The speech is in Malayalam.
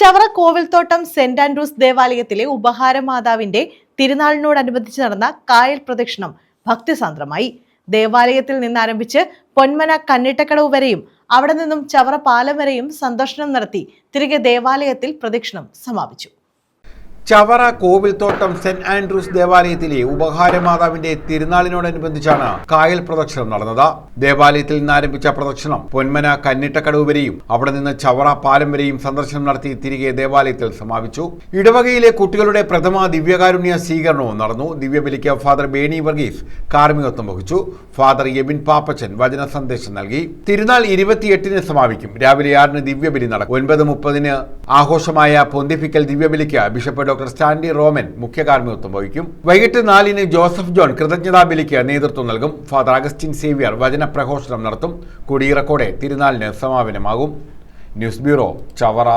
ചവറ കോവിൽത്തോട്ടം സെന്റ് ആൻഡ്രൂസ് ദേവാലയത്തിലെ ഉപഹാരമാതാവിന്റെ തിരുനാളിനോടനുബന്ധിച്ച് നടന്ന കായൽ പ്രദക്ഷിണം ഭക്തിസാന്ദ്രമായി. ദേവാലയത്തിൽ നിന്നാരംഭിച്ച് പൊന്മന കന്നിട്ടക്കടവ് വരെയും അവിടെ നിന്നും ചവറ പാലം വരെയും സന്ദർശനം നടത്തി തിരികെ ദേവാലയത്തിൽ പ്രദക്ഷിണം സമാപിച്ചു. ചവറ കോവിൽത്തോട്ടം സെന്റ് ആൻഡ്രൂസ് ദേവാലയത്തിലെ ഉപഹാരമാതാവിന്റെ തിരുനാളിനോടനുബന്ധിച്ചാണ് കായൽ പ്രദക്ഷിണം നടന്നത്. ദേവാലയത്തിൽ നിന്ന് ആരംഭിച്ച പ്രദക്ഷിണം പൊന്മന കന്നിട്ടക്കടവ് വരെയും അവിടെ നിന്ന് ചവറ പാലം വരെയും സന്ദർശനം നടത്തി തിരികെ ദേവാലയത്തിൽ സമാപിച്ചു. ഇടവകയിലെ കുട്ടികളുടെ പ്രഥമ ദിവ്യകാരുണ്യ സ്വീകരണവും നടന്നു. ദിവ്യബലിക്ക് ഫാദർ ബേണി വർഗീസ് കാർമ്മികത്വം വഹിച്ചു. ഫാദർ എബിൻ പാപ്പച്ചൻ വചന സന്ദേശം നൽകി. തിരുനാൾ ഇരുപത്തിയെട്ടിന് സമാപിക്കും. രാവിലെ ആറിന് ദിവ്യബലി നടക്കും. ഒൻപത് മുപ്പതിന് ആഘോഷമായ പൊന്തിഫിക്കൽ ദിവ്യബലിക്ക് ബിഷപ്പ് ഡോക്ടർ സ്റ്റാൻലി റോമൻ മുഖ്യ കാർമ്മികത്വം വഹിക്കും. വൈകിട്ട് നാലിന് ജോസഫ് ജോൺ കൃതജ്ഞതാ ബലിക്ക് നേതൃത്വം നൽകും. ഫാദർ അഗസ്റ്റിൻ സേവിയർ വചന പ്രഘോഷണം നടത്തും. കൊടിയിറക്കോടെ തിരുനാളിന് സമാപനമാകും. News bureau Chavara.